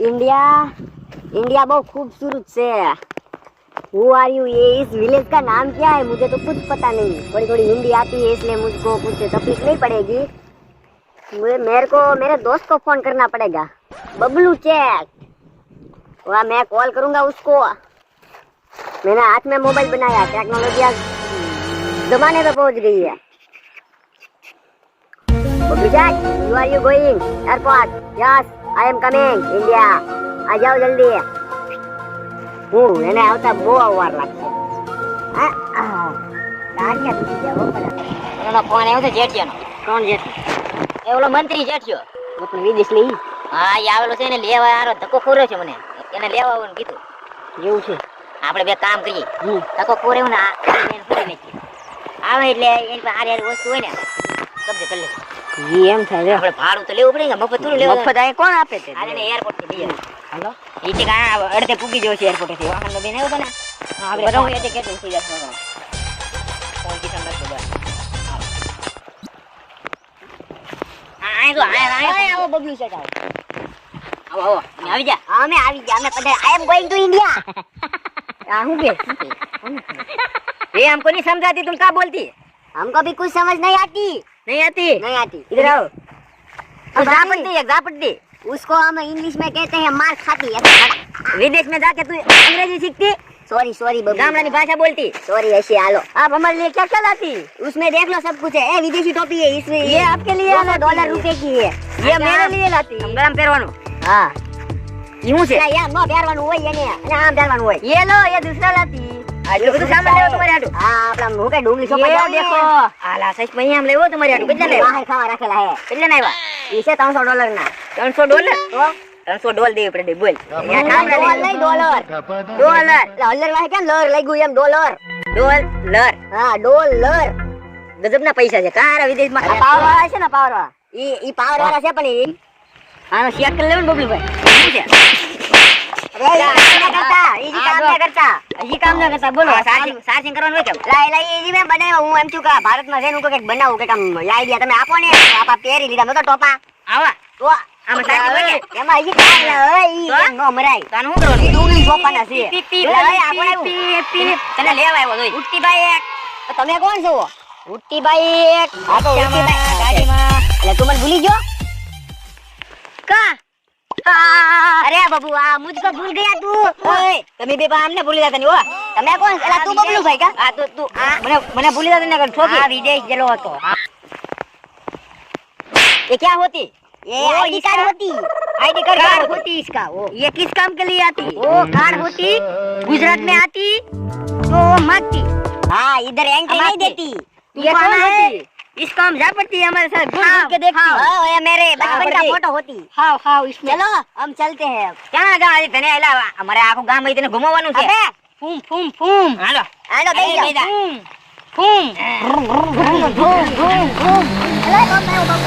India India बहुत खूबसूरत से है। हु आर यू ये इस विलेज का नाम क्या है? मुझे तो कुछ पता नहीं। थोड़ी थोड़ी हिंदी आती है, इसलिए मुझको कुछ तकलीफ़ नहीं पड़ेगी। मुझे मेरे को, मेरे दोस्त को फ़ोन करना पड़ेगा। बबलू चेक। वह मैं कॉल करूँगा उसको। मैंने हाथ में मोबाइल बनाया टेक्नोलॉजी जमाने पर पहुँच गई है। Bablu check you are you going airport yes. I am coming India આ જાઓ જલ્દી. હું એને આવતા બહુ વાર લાગશે. એનો ફોન આવ્યો તો જેઠિયાનો. કોણ જેઠિયો એ ઓલો મંત્રી જેઠિયો. આપણે વિદેશની હા એ આવેલો છે એને લેવા આરો ધક્કો ખોર્યો છે મને. એને લેવા આવવાનું કીધું. એવું છે? આપણે બે કામ કરીએ. ધક્કો ખોર્યો ને આવે એટલે એની પાસે હારી વસ્તુ હોય ને કબજે કરી લેવું જી એમ થાય આપણે ભાડું તો લેવું પડે ને મફત થોડું લેવું મફત અહીં કોણ આપે તે હાલે ને એરપોર્ટ થી લઈએ હાલો એ ટીક આ અડધે પૂગી ગયો છે એરપોર્ટ થી વાહન બેન આવ્યો તો ને આપણે બરાબર એટલે કેટલું થઈ જશે ફોન કિશન બસ બસ હા આય તો આય આય આવો બબલુ છે આવો આવો આવો અહીં આવી જા અમે આવી ગયા અમે પધાર I am going to India આ હું કે ये हमको नहीं समझाती तुम क्या बोलती हमको भी कुछ समझ नहीं आती नहीं आती? नहीं आती। इधर आओ। पड़ती एग्ज़ाम पड़ती उसको हम इंग्लिश में कहते हैं मार खाती। है विदेश में जाके तू अंग्रेज़ी सीखती? सॉरी सॉरी गामडानी भाषा बोलती। सॉरी ऐसी आलो। आप हमारे लिए क्या क्या लाती? उसमें देख लो सब कुछ है। ए विदेशी टोपी है इसमें ये आपके लिए आलो डॉलर रुपए की है। ये अच्छा। मेरे लिए लाती। हम गरम पेरवानो। हाँ। यूँ से। या नो पेरवानो होय ये ना हम पेरवानो होय ये लो ये दूसरा लाती। ગજબ ના પૈસા છે કારા વિદેશમાં પાવર વાળા છે ને પાવર ઈ ઈ પાવર વાળા છે પણ ઈ આનો શેક લેવું ને બબલુભાઈ શું કરતા ઈ કામ કરતા હજી કામ ના કરતા બોલો. સાર્જિંગ સાર્જિંગ કરવાનું હોય કેમ? લાઈ લાઈ ઈ મેં બનાવ્યો. હું એમ છું કે ભારતમાં જઈને હું કંઈક બનાવું કંઈક આમ આઈડિયા તમે આપો ને. આપા પહેરી લીધા. નતો ટોપા. આવા? તો આમાં સાચી હોય એમાં ઈ કામ ના હોય ઈ નો મરાય. તાનું શું કરવાનું? ઈ ડુંગળી ચોપાના છે. પી, પી, લે, પી, આ કોણ આવ્યું? પી, પી, તને લેવા આવ્યો જોઈ. ઉટ્ટીભાઈ એક. તમે કોણ છો? ઉટ્ટીબાઈ એક. ગાડીમાં. એટલે તું મને ભૂલી ગયો? ના બબુઆ मुझको भूल गया तू। ओए તમે बेबा हमने भूल जाता नहीं નહીં હો कौन કોણ तू बबलू भाई का? કા આ तू તું મને भूल जाता જાતા कर छोकी આ विदेश चलो હતો ये क्या होती? ये आईडी कार्ड होती। आईडी कार्ड होती। इसका वो ये किस काम के लिए आती? वो कार्ड होती गुजरात में आती तो मांगती। हाँ इधर एंट्री नहीं देती। ये कौन होती इसको हम जा पड़ती है हमारे साथ घूम हाँ, घूम के देखती हाँ, ये मेरे हाँ, बचपन का बड़ी। फोटो होती हाउ हाउ इसमें चलो हम चलते हैं अब ક્યાં જા તને એલા અમારે આખું ગામ અહીં તને ઘુમાવવાનું છે અબે ફૂમ ફૂમ ફૂમ હાલો હાલો અરે, બેસી બેસી જા. જાઓ ફૂમ ફૂમ ફૂમ ફૂમ ફૂમ અલે બમ મેં બમ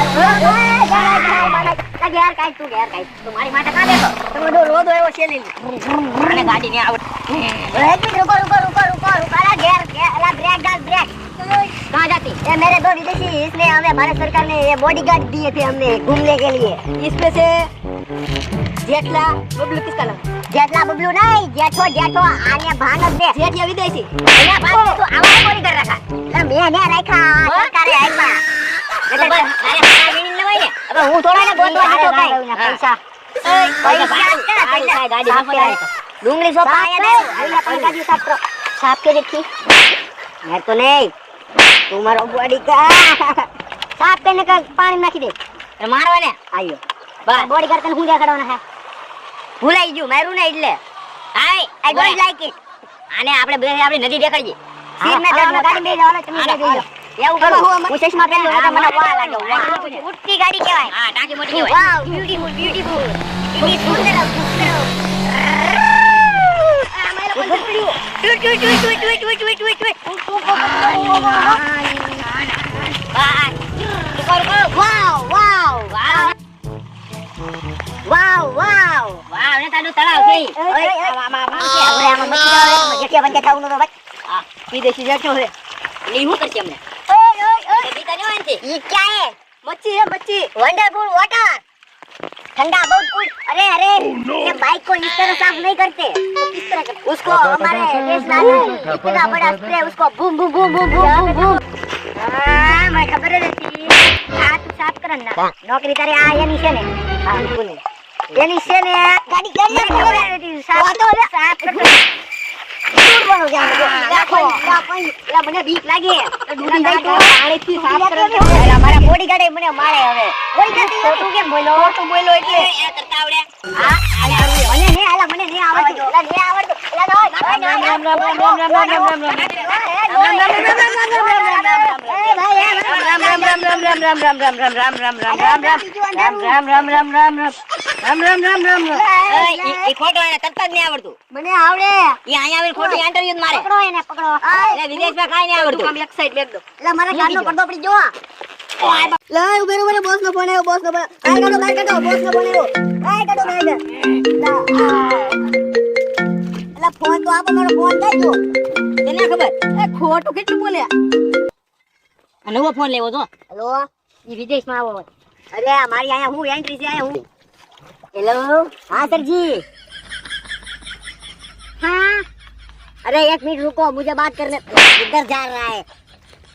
મેં ઘેર કાઈ તું ઘેર કાઈ તું મારી માટે કાં બેઠો તમે ડો રોદો એવો છે લઈ મને ગાડી ને આવડ एक मिनट रुको रुको रुको रुको रुको अरे घेर घेर अरे ब्रेक डाल ब्रेक कहाँ जाती ये मेरे दो विदेशी इसने हमें भारत सरकार ने ये बॉडीगार्ड दिए थे हमने घूमने के लिए इसमें से जेठला बबलू किसका नाम जेठला बबलू नहीं जेठो जेठो आने भानत ने जेठ ये विदेशी ये बात तो आवाज कोनी कर रखा अरे मैं ने रखा सरकार है ना अरे हारा मिनिन ले भाई अबे हूं थोड़ा ने बोलवा हाथो काई पैसा पैसा कर पैसा गाड़ी में पड़ा डुंगली सो पाया नहीं अभी ना पंखा जी साफ करो साफ के देखी मैं तो नहीं તું મારો બોડી કા? સાફ કરીને પાણી નાખી દે. એ મારવા ને? આયો. બસ. બોડી કરતા હું દેખાડવાના હે ભૂલાઈ ગયું મારું ને એટલે. Hi I don't like it આને આપણે બે આપણે નદી દેખાડીએ. સીર મે ગાડી બે જવાનો તમે બે એવું કરો. હું ચશ્મા પહેરી લઉં મને વાહ લાગે વાહ ઉઠતી ગાડી કહેવાય હા ટાંકી મોટી કહેવાય wow beautiful beautiful it is સુંદર ช่วยช่วยช่วยช่วยช่วยช่วยช่วยช่วยว้าวว้าวว้าวว้าวว้าวว้าวนี่ตาดูตาเราสิเฮ้ยมามามาเกี่ยวแรงมันไม่เกี่ยวเลยมันจะเกี่ยวมันจะเท่านู้นมั้ยอ่ะพี่เดี๋ยวชิจะช่วยนี่มุกกันเจียมเนี่ยเอ้ยเอ้ยเอ้ยพี่ตาเนี่ยมันสิอีกใจมัจจีมัจจีวันเดอร์บูลวอเตอร์ ठंडा बहुत कुछ अरे अरे ये बाइक को इस तरह साफ़ नहीं करते। उसको हमारे देश में इतना बड़ा स्प्रे उसको boom boom boom boom boom boom boom मैं खबर है तेरी आ साफ़ करना नौकरी करे आ ये नीचे ने हाँ बोले ये नीचे ने गाड़ी गाड़ी साफ़ तो साफ़ कर મને બીક મારે હવે ખોટું કેમ બોલો ખોટું એટલે કરતા આવડતું મને આવડતું લાય ઉભેરો મને બોસ નો ફોન આવ્યો બોસ નો ફોન આ કાઢો બાર કાઢો બોસ નો ફોન આવ્યો આ કાઢો બાર કાઢો ફોન તો આપો મારો ફોન કાઢજો તને ખબર એ ખોટું કેટલું બોલે આ નવો ફોન લેવો તો હેલો ઈ વિદેશમાં આવો અરે આ મારી અહીંયા હું એન્ટ્રી છે અહીંયા હું હેલો हाँ सर जी हाँ अरे एक मिनट रुको मुझे बात करने इधर जा रहा है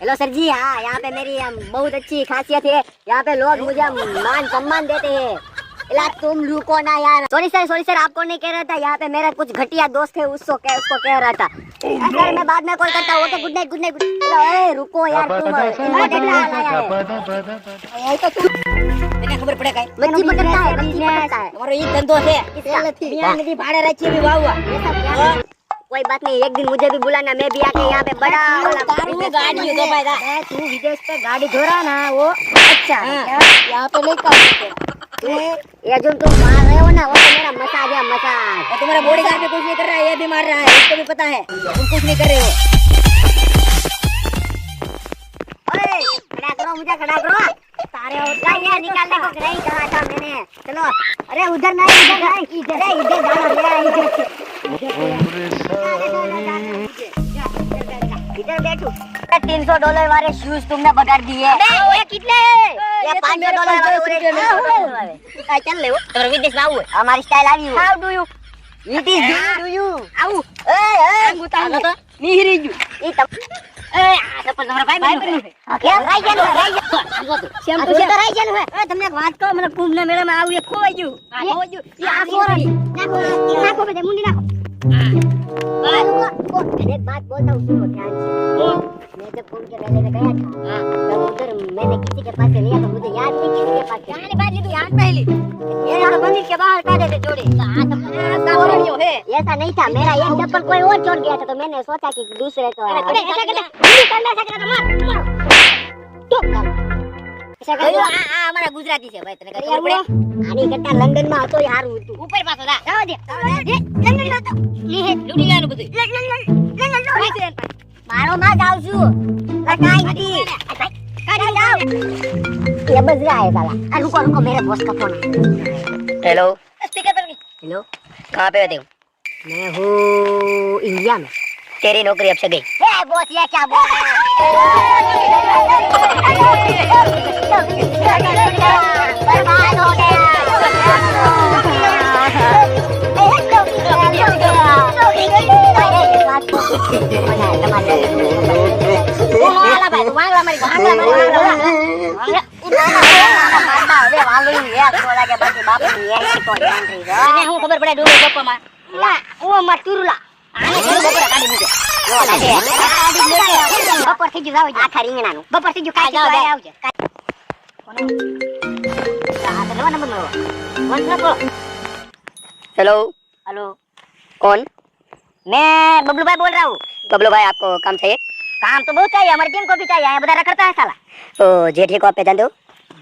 हेलो सर जी हाँ यहाँ पे मेरी अम, बहुत अच्छी खासियत है यहाँ पे लोग मुझे अम, मान सम्मान देते हैं इला तुम लुको ना यार। सॉरी सर सॉरी सर आपको नहीं कह रहा था यहाँ पे मेरा कुछ घटिया दोस्त है उसको कह, उसको कह रहा था। Oh, no. मैं बाद में कॉल करता हूँ गुड नाइट गुड नाइट रुको यार तो खबर पड़े कोई बात नहीं एक दिन मुझे भी बुलाना मैं भी आके यहाँ पे बड़ा गाड़ी तू विदेश पे गाड़ी धोरा ना वो अच्छा यहाँ पे नहीं लेकर ये जो तुम मार रहे हो ना वो तो मेरा मसाज है मसाज और तुम्हारा बॉडीगार्ड भी कुछ नहीं कर रहा है ये भी मार रहा है इसको भी पता है तुम कुछ नहीं कर रहे हो ओए, खड़ा करो मुझे खड़ा करो सारे होता ये निकालने को नहीं कहा था मैंने चलो अरे उधर नहीं इधर नहीं इधर अरे इधर जाना इधर इधर बैठो तीन सौ डॉलर वाले शूज़ तुमने बगाड़ दिए ये कितने અમારી કહો મને કુંભ ના મેળા માં આવું એ ખોવાઈ ગયું. બોલતા હું. ધ્યાન છે मैं जब घूम के पहले गया था हाँ। तो उधर मैंने किसी के पास से लिया तो मुझे याद नहीं किसी के पास कहाँ ने बात ली तू याद पहली ये यहाँ मंदिर के बाहर काटे थे जोड़े तो है ऐसा नहीं था मेरा एक चप्पल कोई और छोड़ गया था तो मैंने सोचा कि दूसरे को અમારા ગુજરાતી છે ભાઈ તને ખબર પડે આની કરતા લંડનમાં હતો હારું હતું ઉપર પાછો રા જાવ દે લંડનમાં હતો લુડી ગાનું બધું લંડન લંડન લંડન મારો માં જાવ છું લટાઈતી કરી જાવ ये बज रहा है साला अरे रुको रुको मेरे बॉस का फ़ोन है हेलो स्पीकर पर हेलो कहाँ पे होते हो मैं हूँ इंडिया में तेरी नौकरी अब से गई बॉस ये क्या बोल बर्बाद हो गया હું ખબર પડે ડુંગર ગપ્પામાં લા ઓ માર હેલો હેલો કોણ? मैं बबलू भाई बोल रहा हूँ। बबलू भाई आपको काम चाहिए? काम तो बहुत चाहिए हमारी टीम को भी चाहिए यहाँ बता रखता है साला। तो जेठी को आप पहचानते हो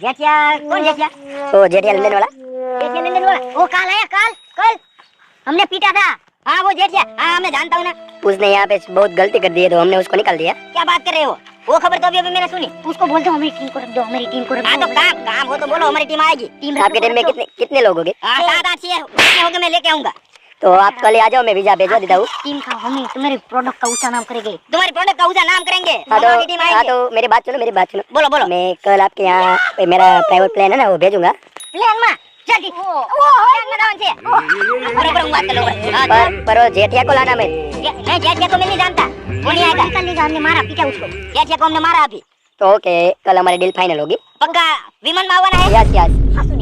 जेठिया कौन जेठिया? तो जेठिया लंदन वाला। जेठिया लंदन वाला? वो काल आया काल कल। हमने पीटा था। हाँ वो जेठिया। हाँ मैं जानता हूँ ना। उसने यहाँ पे बहुत गलती कर दी है तो हमने उसको निकाल दिया। क्या बात कर रहे हो? वो खबर तो अभी अभी मैंने सुनी। उसको बोल दो हमारी टीम को रख दो हमारी टीम को रख हाँ दो। तो काम काम हो तो बोलो हमारी टीम आएगी। टीम आपके टीम में कितने कितने लोग होंगे? हाँ सात आठ छह होंगे मैं लेके आऊँगा। तो आप कल आ जाओ मैं वीज़ा भेजवा देता हूँ। टीम का हम तुम्हारे प्रोडक्ट का ऊँचा नाम करेंगे। तुम्हारे प्रोडक्ट का ऊँचा नाम करेंगे? हाँ तो हाँ तो मेरी बात सुनो मेरी बात सुनो। बोलो बोलो। मैं कल आपके यहाँ मेरा प्राइवेट प्लान है ना वो भेजूँगा। प्लान में जल्दी। वो पर जेठिया को लाना मैं। मैं जेठिया को मैं नहीं जानता। वो नहीं आएगा। कल नहीं हमने मारा पीटा उसको। जेठिया को हमने मारा अभी। तो ओके कल हमारी डील फाइनल होगी। पक्का विमान मावन आवाना है? यस यस આ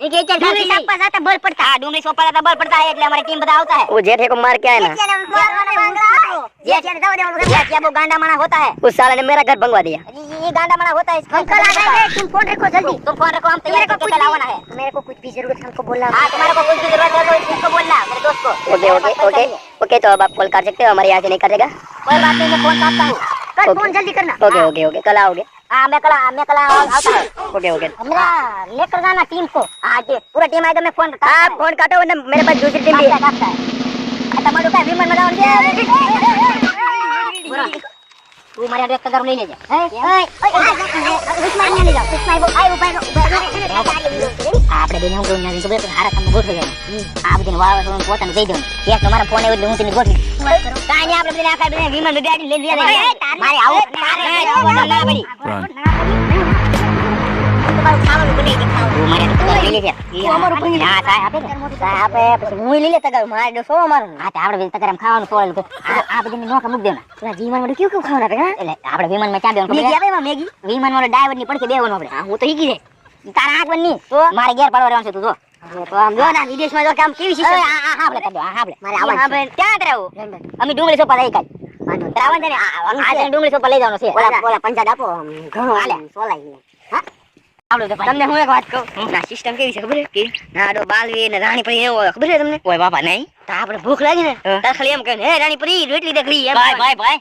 ये के चल डूंगरी सापा जाता बल पड़ता हां डूंगरी सोपा जाता बल पड़ता है એટલે અમારી ટીમ બધા આવતા है वो जेठे को मार के आए ना जेठिया ने जाओ दे जेठिया वो गांडा माना होता है उस साले ने मेरा घर भंगवा दिया ये गांडा माना होता है हम कल आ जाएंगे तुम फोन रखो जल्दी तुम फोन रखो हम तैयार करके कल आवाना है मेरे को कुछ भी जरूरत है हमको बोलना हां तुम्हारे को कुछ भी जरूरत है तो इसको बोलना मेरे दोस्त को ओके ओके ओके ओके तो अब आप कॉल कर सकते हो हमारे यहाँ से नहीं करेगा कोई बात नहीं मैं फोन काटता हूं कर ओके। फोन जल्दी करना ओके ओके ओके कल आओगे हां मैं कल मैं कल आता है ओके ओके हमरा लेकर जाना टीम को हां जी पूरा टीम आएगा मैं फोन आप फोन काटो वरना मेरे पास दूसरी टीम भी है કાપતા આ તમારું કાંઈ વિમાનમાં જવાનું છે? બોલો. તું મારી હારે એક કગાર લઈ લેજે હે? ઉસ્માન લઈ જાઓ. ઉસ્માન બહુ- આય, ઉભા રહો, ઉભા રહો. આપણે બેને હું કહું નથી ખબર હારા કામમાં ગોઠવી દેવાનું. આ બધી વાળવાનું પોતાનું કહી દઉં એક તમારા ફોન આવ્યો હું તેને ગોઠવી. કાંઈ નહીં, આપણે આખા બધાને વિમાન બેસાડીને લઈ લઈએ. મારે આવું તારે ના પડી. તમારું ખાવાનું બનાવી દે, ખાવાનું. તું મારી હારે તગારું લઈ લેજે. હા, સાહેબ આપે ને. પડખે બેસવાનું આપણે. હું તો શીખી જાય. તારા આંખ બની. મારે ઘેર પડવા રહેવાનું છે તું જો. તો આમ જો ને, વિદેશમાં જો? અમે ડુંગળી સોપા લઈ કાઢ. તારે છે ને, આ- આ ડુંગળી સોપા લઈ જવાનું છે. હાલે. આવડું તો તમને હું એક વાત કહું? ના સિસ્ટમ કેવી છે ખબર કે ના બાલવી ને રાણી પરી એવો ખબર છે તમને? કોઈ બાપા નહીં. આપણે ભૂખ લાગી ને તાર ખાલી એમ કહે હે રાણીપુરી રોટલી દેખલી. એમ ભાઈ ભાઈ ભાઈ.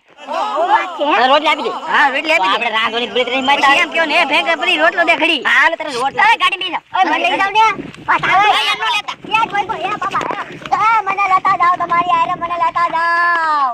રોટલી આપી દે. હા રોટલી આપી દે. આપણે રાંધોની ભૂલી રહી મારી એમ કયો ને ભેંગ પરી રોટલો દેખડી. હાલ તારે રોટલો. અરે ગાડી લઈ જાવ મને લઈ જાવ મને લેતા જાવ તમારી આરે મને લેતા જાવ